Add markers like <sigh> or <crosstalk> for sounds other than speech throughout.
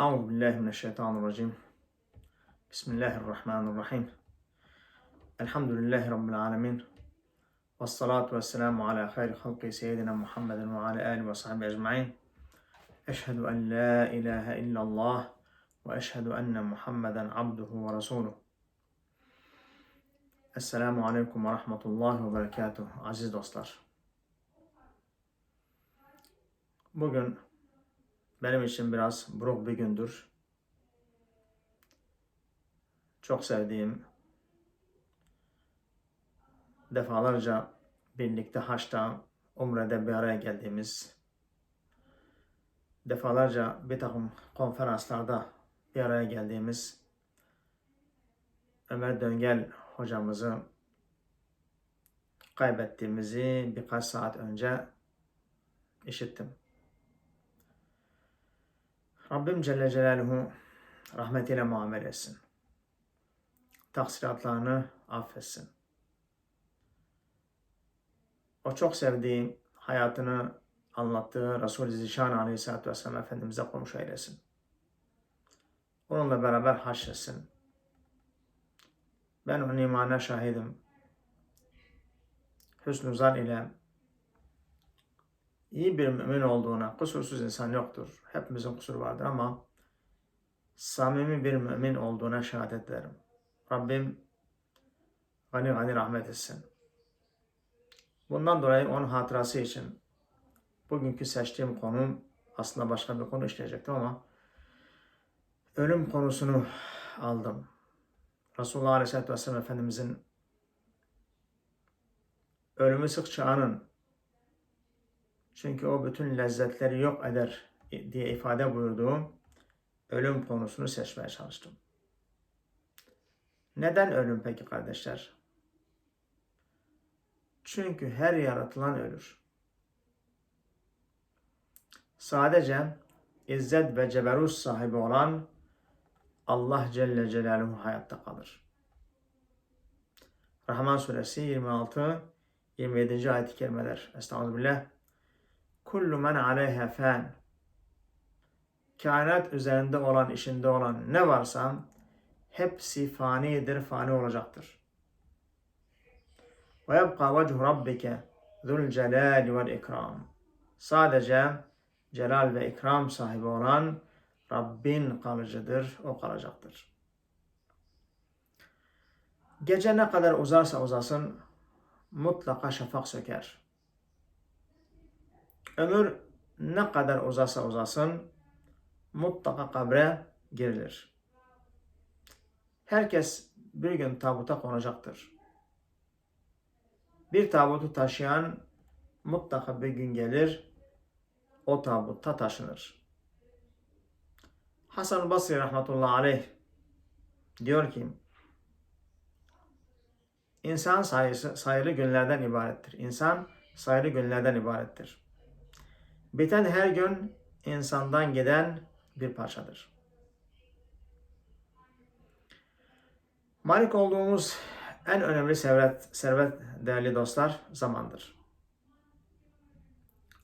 Euzu billahi mineşşeytanirracim. Bismillahirrahmanirrahim. Elhamdülillahi rabbil alamin. Ves salatu vesselamu ala hayri halqi seyyidina Muhammedin ve ala alihi ve sahbihi ecmaîn. Eşhedü en la ilahe illallah ve eşhedü enne Muhammeden abduhu ve resuluh. Esselamu aleyküm ve rahmetullahi ve berekatuhu. Aziz dostlar. Bugün benim için biraz buruk bir gündür. Çok sevdiğim, defalarca birlikte haçta, umrede bir araya geldiğimiz, defalarca bir takım konferanslarda bir araya geldiğimiz Ömer Döngel hocamızı kaybettiğimizi birkaç saat önce işittim. Rabbim Celle Celaluhu rahmetiyle muamele etsin. Taksiratlarını affetsin. O çok sevdiğim hayatını anlattığı Resul-i Zişan Aleyhisselatü Vesselam Efendimiz'e komşu eylesin. Onunla beraber haşretsin. Ben onun imana şahidim. Hüsnü zan ile iyi bir mümin olduğuna, kusursuz insan yoktur. Hepimizin kusuru vardır ama samimi bir mümin olduğuna şehadet ederim. Rabbim gani gani rahmet etsin. Bundan dolayı onun hatırası için bugünkü seçtiğim konum aslında başka bir konu işleyecektim ama ölüm konusunu aldım. Resulullah Aleyhisselatü Vesselam Efendimizin ölümü sıkça anın. Çünkü o bütün lezzetleri yok eder diye ifade buyurduğu ölüm konusunu seçmeye çalıştım. Neden ölüm peki kardeşler? Çünkü her yaratılan ölür. Sadece izzet ve ceberut sahibi olan Allah Celle Celaluhu hayatta kalır. Rahman suresi 26 27. ayet-i kerimeler. Estağfirullah. Kullu men aleyha fan. Kainat üzerinde olan, işinde olan ne varsa hepsi fanidir, fani olacaktır. Ve yebqa vechu rabbike zul celali vel ikram. Sadece celal ve ikram sahibi olan Rabbin kalıcıdır, o kalacaktır. Gece ne kadar uzarsa uzasın mutlaka şafak söker. Ömür ne kadar uzarsa uzasın mutlaka kabre girilir. Herkes bir gün tabuta konacaktır. Bir tabutu taşıyan mutlaka bir gün gelir, o tabutta taşınır. Hasan Basri rahmetullahi aleyh diyor ki insan sayısı sayılı günlerden ibarettir. İnsan sayılı günlerden ibarettir. Biten her gün insandan giden bir parçadır. Malik olduğumuz en önemli servet, servet değerli dostlar zamandır.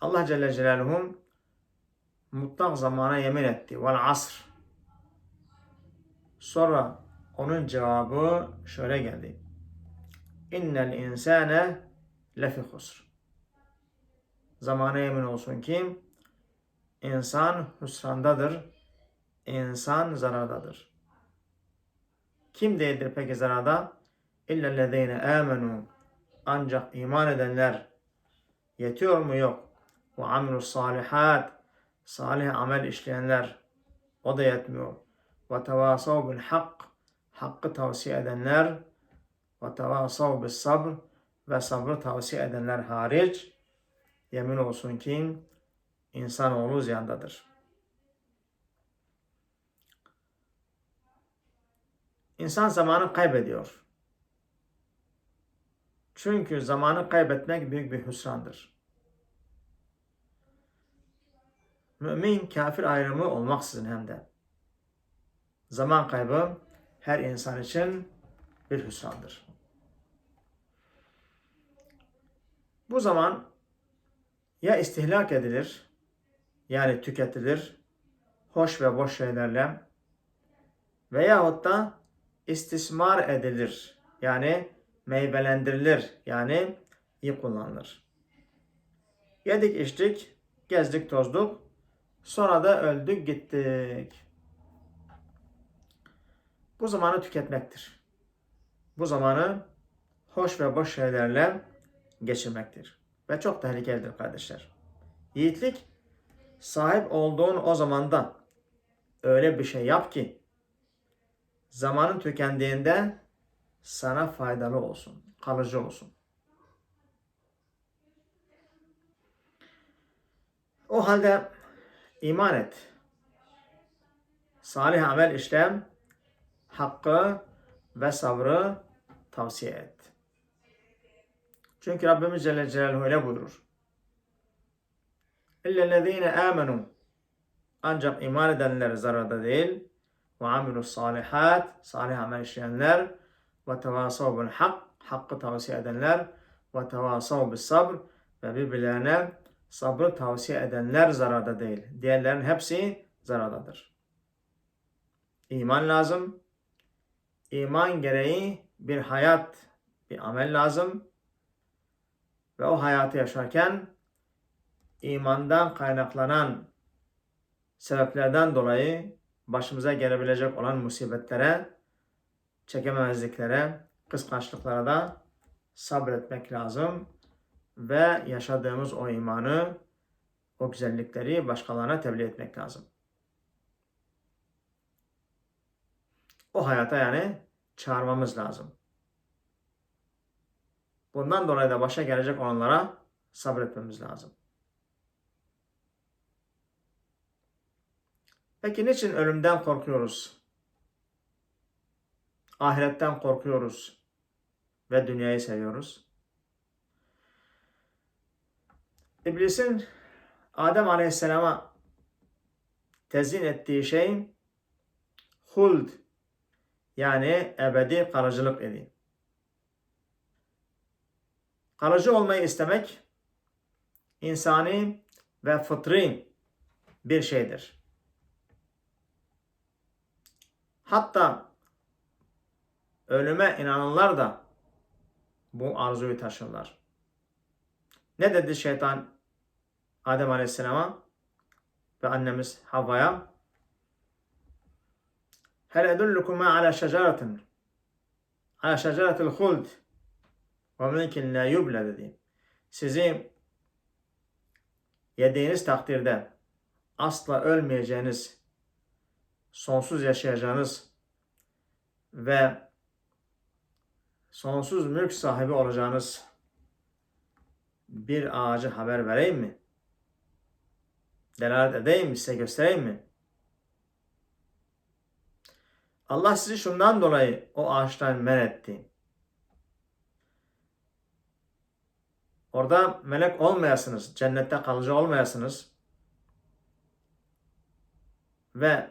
Allah Celle Celaluhu mutlak zamana yemin etti. Vel asr. Sonra onun cevabı şöyle geldi. İnnel insane lefi husr. Zamana yemin olsun ki insan hüsrandadır. İnsan zarardadır. Kim değildir peki zararda? İllellezeyne amenu. Ancak iman edenler yetiyor mu yok? Ve amilus salihat. Salih amel işleyenler o da yetmiyor. Ve tevasav bil hak. Hakkı tavsiye edenler ve tevasav bil sabr ve sabrı tavsiye edenler hariç yemin olsun ki insanoğlu ziyandadır. İnsan zamanı kaybediyor. Çünkü zamanı kaybetmek büyük bir hüsrandır. Mümin kafir ayrımı olmaksızın hem de. Zaman kaybı her insan için bir hüsrandır. Bu zaman ya istihlak edilir yani tüketilir, hoş ve boş şeylerle veyahut da istismar edilir. Yani meyvelendirilir. Yani iyi kullanılır. Yedik içtik, gezdik tozduk. Sonra da öldük gittik. Bu zamanı tüketmektir. Bu zamanı hoş ve boş şeylerle geçirmektir. Ve çok tehlikelidir kardeşler. Yiğitlik sahip olduğun o zamanda öyle bir şey yap ki zamanın tükendiğinde sana faydalı olsun, kalıcı olsun. O halde iman et. Salih amel işlem, hakkı ve sabrı tavsiye et. Çünkü Rabbimiz Celle Celaluhu öyle buyurur. İllellezine amenu ancak iman edenler zararda değil ve amilu salihat salih amel işleyenler ve tevasav bil hak hakkı tavsiye edenler ve tevasav bis sabr ve birbirlerine sabrı tavsiye edenler zararda değil. Diğerlerin hepsi zarardadır. İman lazım. İman gereği bir hayat, bir amel lazım. Ve o hayatı yaşarken imandan kaynaklanan sebeplerden dolayı başımıza gelebilecek olan musibetlere, çekememezliklere, kıskançlıklara da sabretmek lazım ve yaşadığımız o imanı, o güzellikleri başkalarına tebliğ etmek lazım. O hayata yani çağırmamız lazım. Bundan dolayı da başa gelecek olanlara sabretmemiz lazım. Peki niçin ölümden korkuyoruz? Ahiretten korkuyoruz ve dünyayı seviyoruz. İblisin Adem Aleyhisselam'a tezyin ettiği şey huld yani ebedi kalıcılık idi. Kalıcı olmayı istemek insani ve fıtri bir şeydir. Hatta ölüme inananlar da bu arzuyu taşırlar. Ne dedi şeytan Adem Aleyhisselam'a ve annemiz Havva'ya? Hel edullukuma ala şeceratin ala şeceratil huld ve mülkin la yuble dedi. Sizi yediğiniz takdirde asla ölmeyeceğiniz, sonsuz yaşayacağınız ve sonsuz mülk sahibi olacağınız bir ağacı haber vereyim mi? Delalet edeyim mi? Size göstereyim mi? Allah sizi şundan dolayı o ağaçtan men etti. Orada melek olmayasınız, cennette kalıcı olmayasınız ve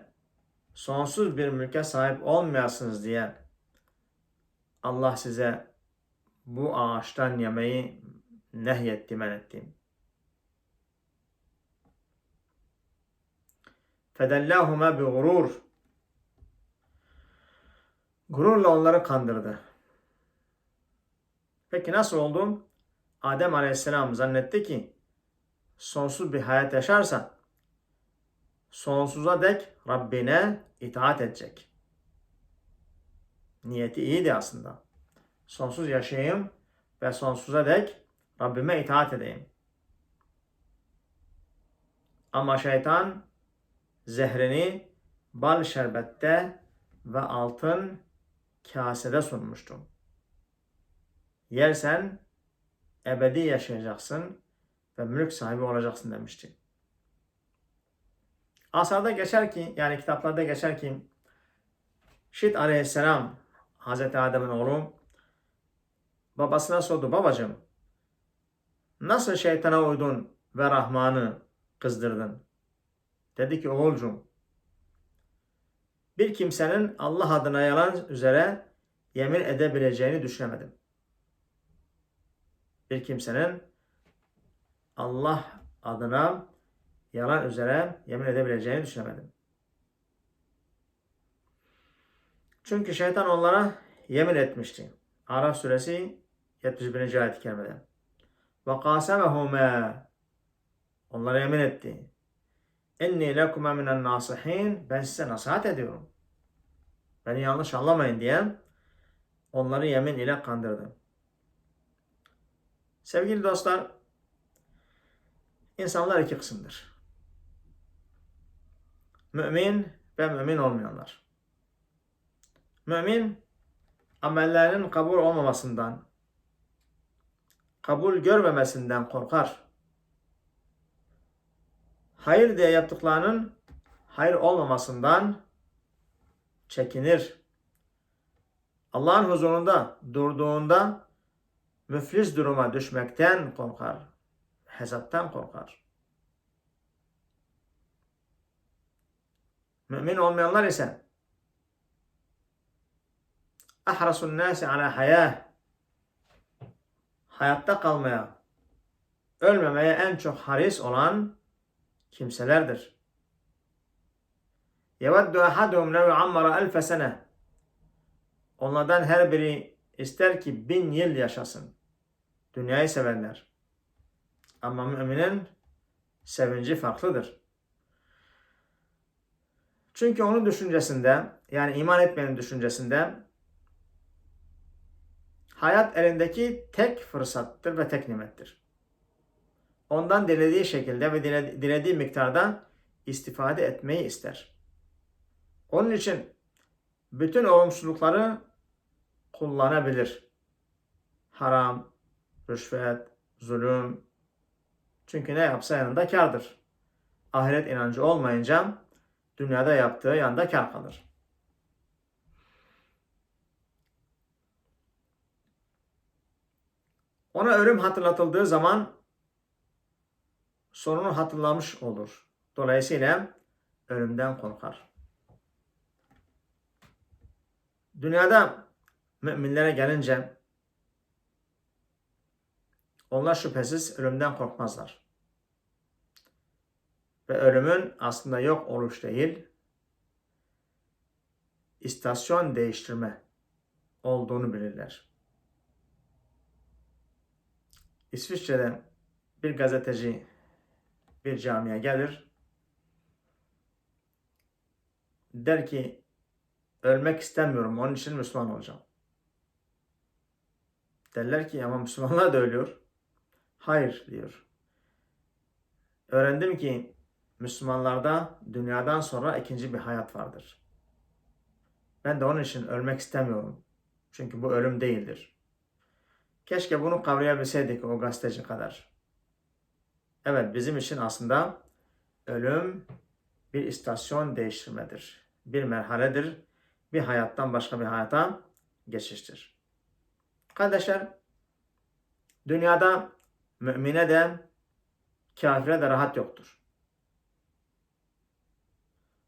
sonsuz bir mülke sahip olmayasınız diye Allah size bu ağaçtan yemeyi nehyetti, men etti. Fedellahuma bi gurur. Gururla onları kandırdı. Peki nasıl oldu? Adem Aleyhisselam zannetti ki sonsuz bir hayat yaşarsa sonsuza dek Rabbine itaat edecek. Niyeti iyiydi aslında. Sonsuz yaşayayım ve sonsuza dek Rabbime itaat edeyim. Ama şeytan zehrini bal şerbette ve altın kasede sunmuştu. Yersen ebedi yaşayacaksın ve mülk sahibi olacaksın demişti. Asarda geçer ki, yani kitaplarda geçer ki, Şit aleyhisselam, Hazreti Adem'in oğlu, babasına sordu, babacığım, nasıl şeytana uydun ve Rahman'ı kızdırdın? Dedi ki, oğulcum, bir kimsenin Allah adına yalan üzere yemin edebileceğini düşünemedim bir kimsenin Allah adına yalan üzere yemin edebileceğini düşünemedim. Çünkü şeytan onlara yemin etmişti. Araf suresi 71. ayet-i kerimede. Ve kasemehuma Onlara yemin etti. Enni lekuma minen nasihin. Ben size nasihat ediyorum. Beni yanlış anlamayın diye onları yemin ile kandırdı. Sevgili dostlar, insanlar iki kısımdır. Mümin ve mümin olmayanlar. Mümin, amellerinin kabul olmamasından, kabul görmemesinden korkar. Hayır diye yaptıklarının hayır olmamasından çekinir. Allah'ın huzurunda durduğunda müflis duruma düşmekten korkar. Hesaptan korkar. Mümin olmayanlar ise ahrasun nasi ala hayah hayatta kalmaya, ölmemeye en çok haris olan kimselerdir. Yevaddu ahadum lev ammara elfe sene. Onlardan her biri ister ki bin yıl yaşasın. Dünyayı severler. Ama müminin sevinci farklıdır. Çünkü onun düşüncesinde, yani iman etmeyenin düşüncesinde hayat elindeki tek fırsattır ve tek nimettir. Ondan dilediği şekilde ve dilediği miktarda istifade etmeyi ister. Onun için bütün olumsuzlukları kullanabilir. Haram, rüşvet, zulüm. Çünkü ne yapsa yanında kardır. Ahiret inancı olmayınca dünyada yaptığı yanda kar kalır. Ona ölüm hatırlatıldığı zaman sorunu hatırlamış olur. Dolayısıyla ölümden korkar. Dünyada müminlere gelince onlar şüphesiz ölümden korkmazlar. Ve ölümün aslında yok oluş değil, istasyon değiştirme olduğunu bilirler. İsviçre'de bir gazeteci bir camiye gelir. Der ki ölmek istemiyorum onun için Müslüman olacağım. Derler ki ama Müslümanlar da ölüyor. Hayır diyor. Öğrendim ki Müslümanlarda dünyadan sonra ikinci bir hayat vardır. Ben de onun için ölmek istemiyorum. Çünkü bu ölüm değildir. Keşke bunu kavrayabilseydik o gazeteci kadar. Evet bizim için aslında ölüm bir istasyon değiştirmedir. Bir merhaledir. Bir hayattan başka bir hayata geçiştir. Kardeşler, dünyada mümine de kafire de rahat yoktur.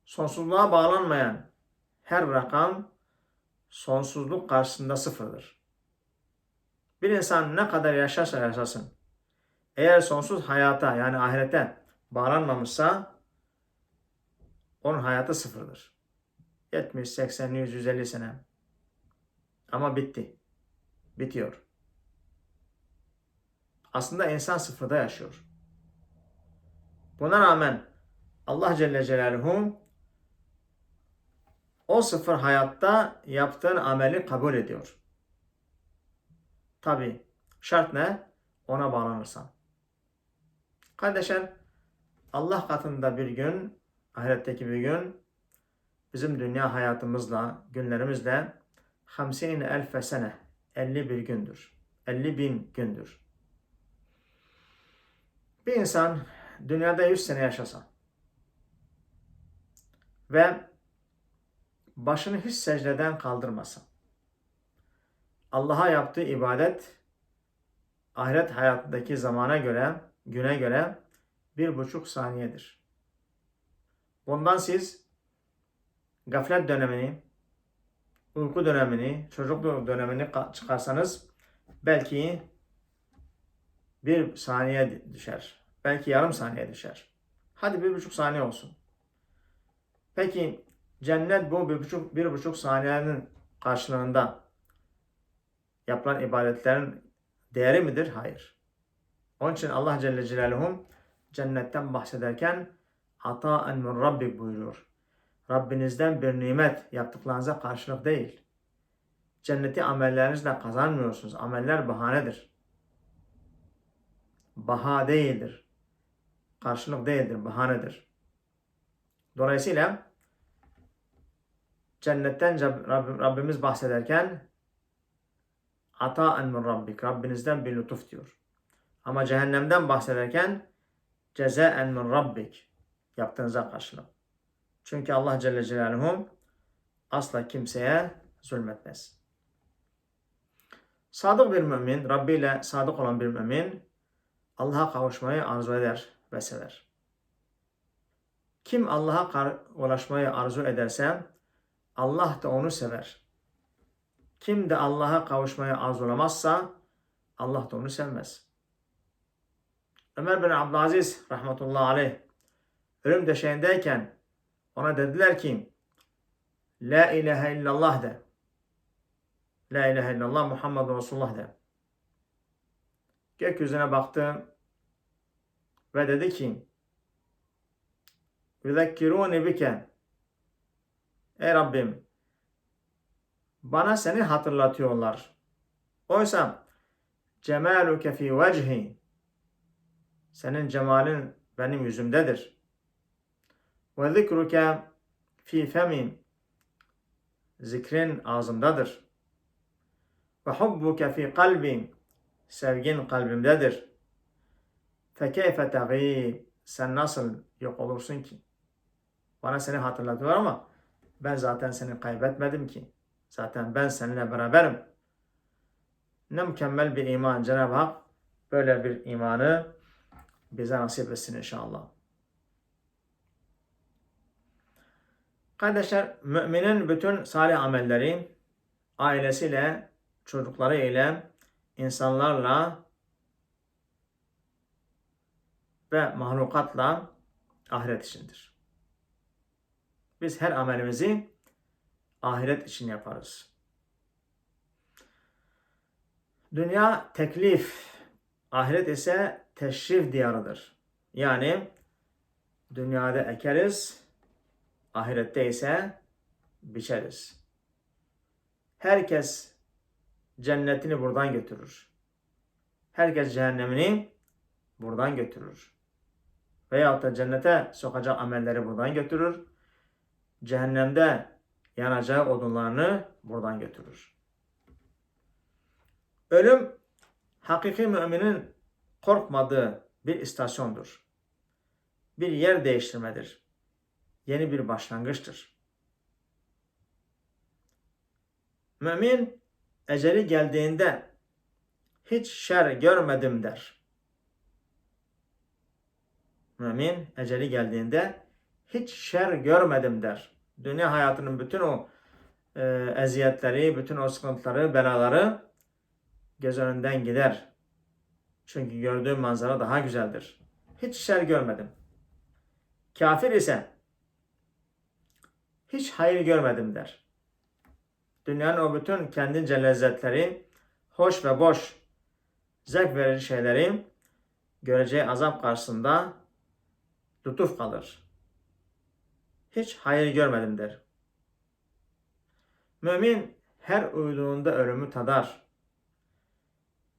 Sonsuzluğa bağlanmayan her rakam sonsuzluk karşısında sıfırdır. Bir insan ne kadar yaşarsa yaşasın, eğer sonsuz hayata yani ahirete bağlanmamışsa onun hayatı sıfırdır. 70, 80, 100, 150 sene. Ama bitti. Bitiyor. Aslında insan sıfırda yaşıyor. Buna rağmen Allah Celle Celaluhu o sıfır hayatta yaptığın ameli kabul ediyor. Tabi şart ne? Ona bağlanırsan. Kardeşler Allah katında bir gün, ahiretteki bir gün bizim dünya hayatımızla, günlerimizle hamsin elfe sene, 50 bir gündür. 50 bin gündür. Bir insan dünyada 100 sene yaşasa ve başını hiç secdeden kaldırmasa, Allah'a yaptığı ibadet ahiret hayatındaki zamana göre güne göre bir buçuk saniyedir. Bundan siz gaflet dönemini, uyku dönemini, çocukluk dönemini çıkarsanız belki bir saniye düşer. Belki yarım saniye düşer. Hadi bir buçuk saniye olsun. Peki Cennet bu bir buçuk, bir buçuk saniyenin karşılığında yapılan ibadetlerin değeri midir? Hayır. Onun için Allah Celle Celaluhu cennetten bahsederken ataen min rabbik buyuruyor. Rabbinizden bir nimet yaptıklarınıza karşılık değil. Cenneti amellerinizle kazanmıyorsunuz. Ameller bahanedir. Baha değildir. Karşılık değildir, bahanedir. Dolayısıyla cennetten Rabbim- Rabbimiz bahsederken ataen min rabbik. Rabbinizden bir lütuf diyor. Ama cehennemden bahsederken cezaen min rabbik. Yaptığınıza karşılık. Çünkü Allah Celle Celaluhu asla kimseye zulmetmez. Sadık bir mümin, Rabbi ile sadık olan bir mümin Allah'a kavuşmayı arzu eder ve sever. Kim Allah'a ulaşmayı arzu ederse Allah da onu sever. Kim de Allah'a kavuşmayı arzulamazsa Allah da onu sevmez. Ömer bin Abdülaziz rahmetullahi aleyh ölüm döşeğindeyken ona dediler ki La ilahe illallah de. La ilahe illallah Muhammed Resulullah de. Gökyüzüne baktı ve dedi ki Yüzekkiruni bike Ey Rabbim bana seni hatırlatıyorlar. Oysa cemaluke fi vecihi senin cemalin benim yüzümdedir. Ve zikruke fi femin zikrin ağzımdadır. Ve hubbuke fi kalbin sevgin kalbimdedir. Fekeyfe tegib sen nasıl yok olursun ki? Bana seni hatırlatıyorlar ama ben zaten seni kaybetmedim ki. Zaten ben seninle beraberim. Ne mükemmel bir iman Cenab-ı Hak böyle bir imanı bize nasip etsin inşallah. Kardeşler, müminin bütün salih amelleri ailesiyle, çocukları ile, insanlarla ve mahlukatla ahiret içindir. Biz her amelimizi ahiret için yaparız. Dünya teklif, ahiret ise teşrif diyarıdır. Yani dünyada ekeriz, ahirette ise biçeriz. Herkes cennetini buradan götürür. Herkes cehennemini buradan götürür. Veyahut da cennete sokacak amelleri buradan götürür. Cehennemde yanacağı odunlarını buradan götürür. Ölüm hakiki müminin korkmadığı bir istasyondur. Bir yer değiştirmedir. Yeni bir başlangıçtır. Mümin eceli geldiğinde hiç şer görmedim der. Mümin eceli geldiğinde hiç şer görmedim der. Dünya hayatının bütün o e, eziyetleri, bütün o sıkıntıları, belaları göz önünden gider. Çünkü gördüğüm manzara daha güzeldir. Hiç şer görmedim. Kafir ise hiç hayır görmedim der. Dünyanın o bütün kendince lezzetleri, hoş ve boş, zevk verici şeyleri göreceği azap karşısında lütuf kalır. Hiç hayır görmedim der. Mümin her uyuduğunda ölümü tadar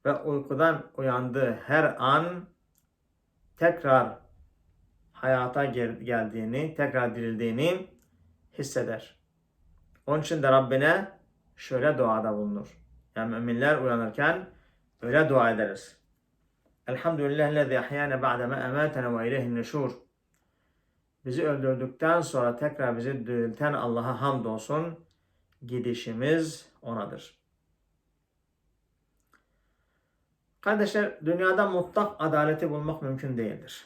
ve uykudan uyandığı her an tekrar hayata gel- geldiğini, tekrar dirildiğini hisseder. Onun için de Rabbine şöyle duada bulunur. Yani müminler uyanırken öyle dua ederiz. Elhamdülillahillezî ahyâne ba'deme emâtene ve ileyhin neşûr. Bizi öldürdükten sonra tekrar bizi dirilten Allah'a hamdolsun. Gidişimiz O'nadır. Kardeşler, dünyada mutlak adaleti bulmak mümkün değildir.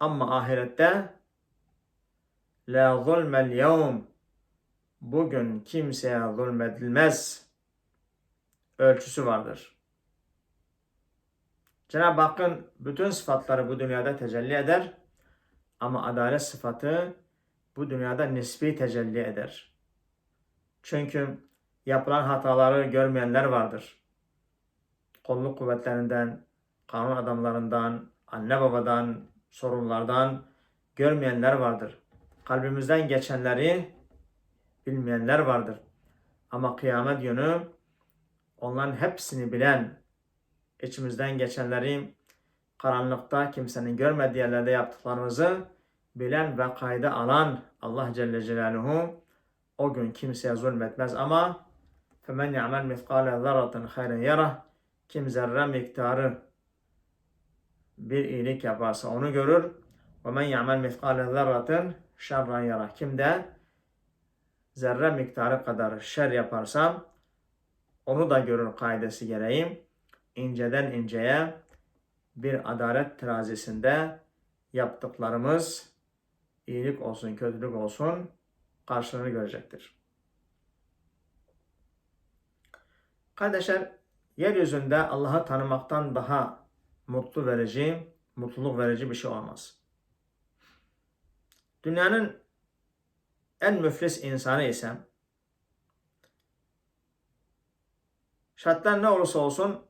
Ama ahirette La zulmel yevm Bugün kimseye zulmedilmez ölçüsü vardır. Cenab-ı Hakk'ın bütün sıfatları bu dünyada tecelli eder ama adalet sıfatı bu dünyada nispi tecelli eder. Çünkü yapılan hataları görmeyenler vardır. Kolluk kuvvetlerinden, kanun adamlarından, anne babadan, sorunlardan görmeyenler vardır. Kalbimizden geçenleri bilmeyenler vardır. Ama kıyamet günü onların hepsini bilen, içimizden geçenleri karanlıkta kimsenin görmediği yerlerde yaptıklarımızı bilen ve kayda alan Allah Celle Celaluhu o gün kimseye zulmetmez ama فَمَنْ يَعْمَلْ مِثْقَالَ ذَرَّةٍ خَيْرًا يَرَهُ Kim zerre miktarı bir iyilik yaparsa onu görür. وَمَنْ يَعْمَلْ مِثْقَالَ ذَرَّةٍ شَرًّا يَرَهُ Kim de zerre miktarı kadar şer yaparsa onu da görür kaidesi gereği inceden inceye bir adalet terazisinde yaptıklarımız iyilik olsun, kötülük olsun karşılığını görecektir. Kardeşler, yeryüzünde Allah'ı tanımaktan daha mutlu verici, mutluluk verici bir şey olmaz. Dünyanın en müflis insanı ise şartlar ne olursa olsun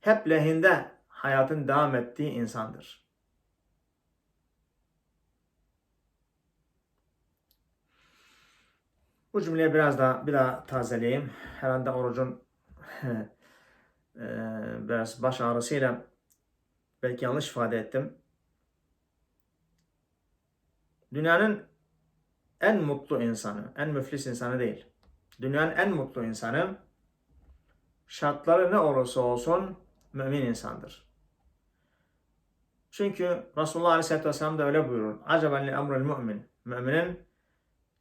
hep lehinde hayatın devam ettiği insandır. Bu cümleyi biraz daha bir daha tazeleyeyim. Herhalde orucun <laughs> biraz baş ağrısıyla belki yanlış ifade ettim. Dünyanın en mutlu insanı, en müflis insanı değil. Dünyanın en mutlu insanı şartları ne olursa olsun mümin insandır. Çünkü Resulullah Aleyhisselatü Vesselam da öyle buyurur. Acaba li emril mümin. Müminin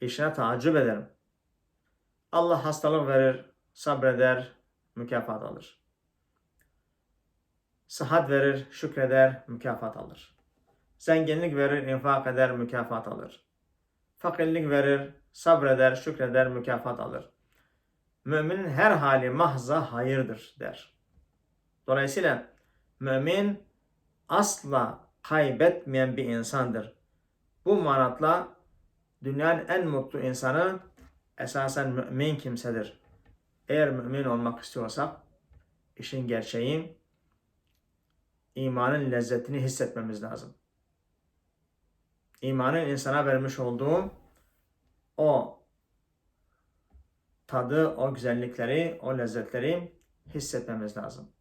işine taaccüp ederim. Allah hastalık verir, sabreder, mükafat alır. Sıhhat verir, şükreder, mükafat alır. Zenginlik verir, infak eder, mükafat alır. Fakirlik verir, sabreder, şükreder, mükafat alır. Müminin her hali mahza hayırdır der. Dolayısıyla mümin asla kaybetmeyen bir insandır. Bu manatla dünyanın en mutlu insanı esasen mümin kimsedir. Eğer mümin olmak istiyorsak işin gerçeği imanın lezzetini hissetmemiz lazım. İmanın insana vermiş olduğu o tadı, o güzellikleri, o lezzetleri hissetmemiz lazım.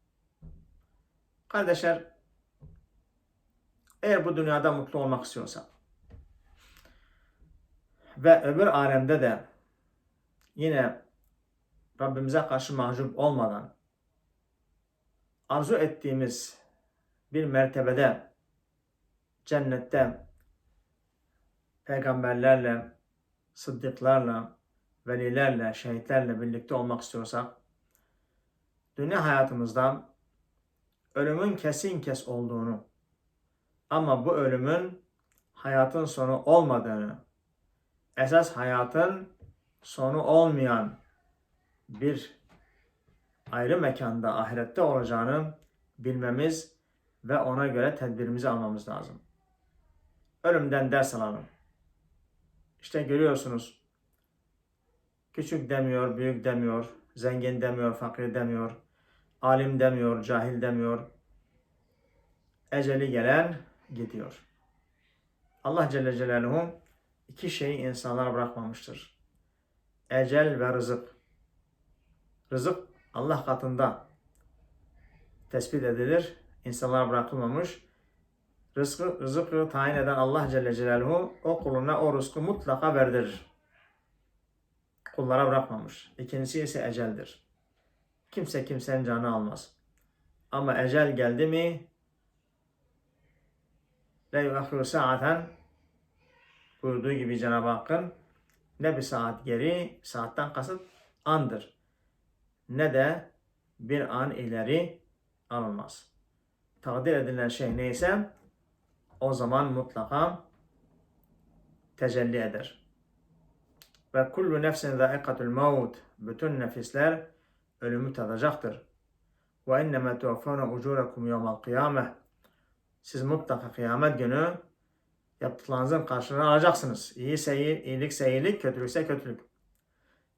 Kardeşler, eğer bu dünyada mutlu olmak istiyorsak ve öbür alemde de yine Rabbimize karşı mahcup olmadan arzu ettiğimiz bir mertebede cennette peygamberlerle, sıddıklarla, velilerle, şehitlerle birlikte olmak istiyorsak dünya hayatımızda ölümün kesin kes olduğunu ama bu ölümün hayatın sonu olmadığını, esas hayatın sonu olmayan bir ayrı mekanda ahirette olacağını bilmemiz ve ona göre tedbirimizi almamız lazım. Ölümden ders alalım. İşte görüyorsunuz. Küçük demiyor, büyük demiyor, zengin demiyor, fakir demiyor, alim demiyor, cahil demiyor. Eceli gelen gidiyor. Allah Celle Celaluhu iki şeyi insanlara bırakmamıştır. Ecel ve rızık. Rızık Allah katında tespit edilir. İnsanlara bırakılmamış. Rızkı, rızkı tayin eden Allah Celle Celaluhu o kuluna o rızkı mutlaka verdirir. Kullara bırakmamış. İkincisi ise eceldir. Kimse kimsenin canı almaz. Ama ecel geldi mi La yuakhiru saaten buyurduğu gibi Cenab-ı Hakk'ın ne bir saat geri, saatten kasıt andır. Ne de bir an ileri alınmaz. Takdir edilen şey neyse o zaman mutlaka tecelli eder. Ve kullu nefsin zâikatul maut. Bütün nefisler ölümü tadacaktır. Ve inneme tuvaffavne ucurakum yevmel kıyameh. Siz mutlaka kıyamet günü yaptıklarınızın karşılığını alacaksınız. İyiyse iyi, iyilikse iyilik, kötülükse kötülük.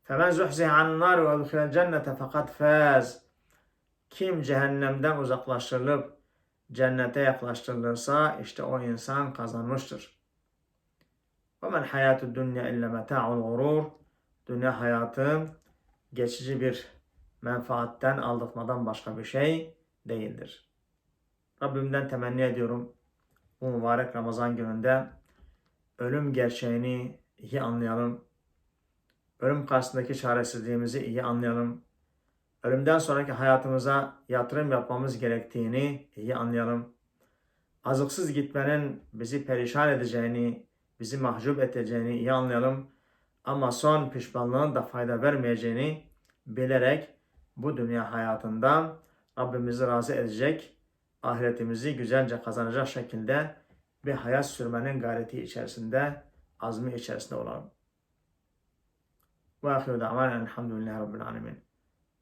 Femen zuhzihe annar ve udhilel cennete fakat fez. Kim cehennemden uzaklaştırılıp cennete yaklaştırılırsa işte o insan kazanmıştır. وَمَنْ حَيَاتُ الدُّنْيَا اِلَّا مَتَاعُ الْغُرُورِ Dünya hayatı geçici bir menfaatten aldırtmadan başka bir şey değildir. Rabbimden temenni ediyorum bu mübarek Ramazan gününde ölüm gerçeğini iyi anlayalım. Ölüm karşısındaki çaresizliğimizi iyi anlayalım. Ölümden sonraki hayatımıza yatırım yapmamız gerektiğini iyi anlayalım. Azıksız gitmenin bizi perişan edeceğini, bizi mahcup edeceğini iyi anlayalım. Ama son pişmanlığın da fayda vermeyeceğini bilerek bu dünya hayatında Rabbimizi razı edecek, ahiretimizi güzelce kazanacak şekilde bir hayat sürmenin gayreti içerisinde, azmi içerisinde olalım. Ve ahiru da'vanen elhamdülillahi rabbil alemin.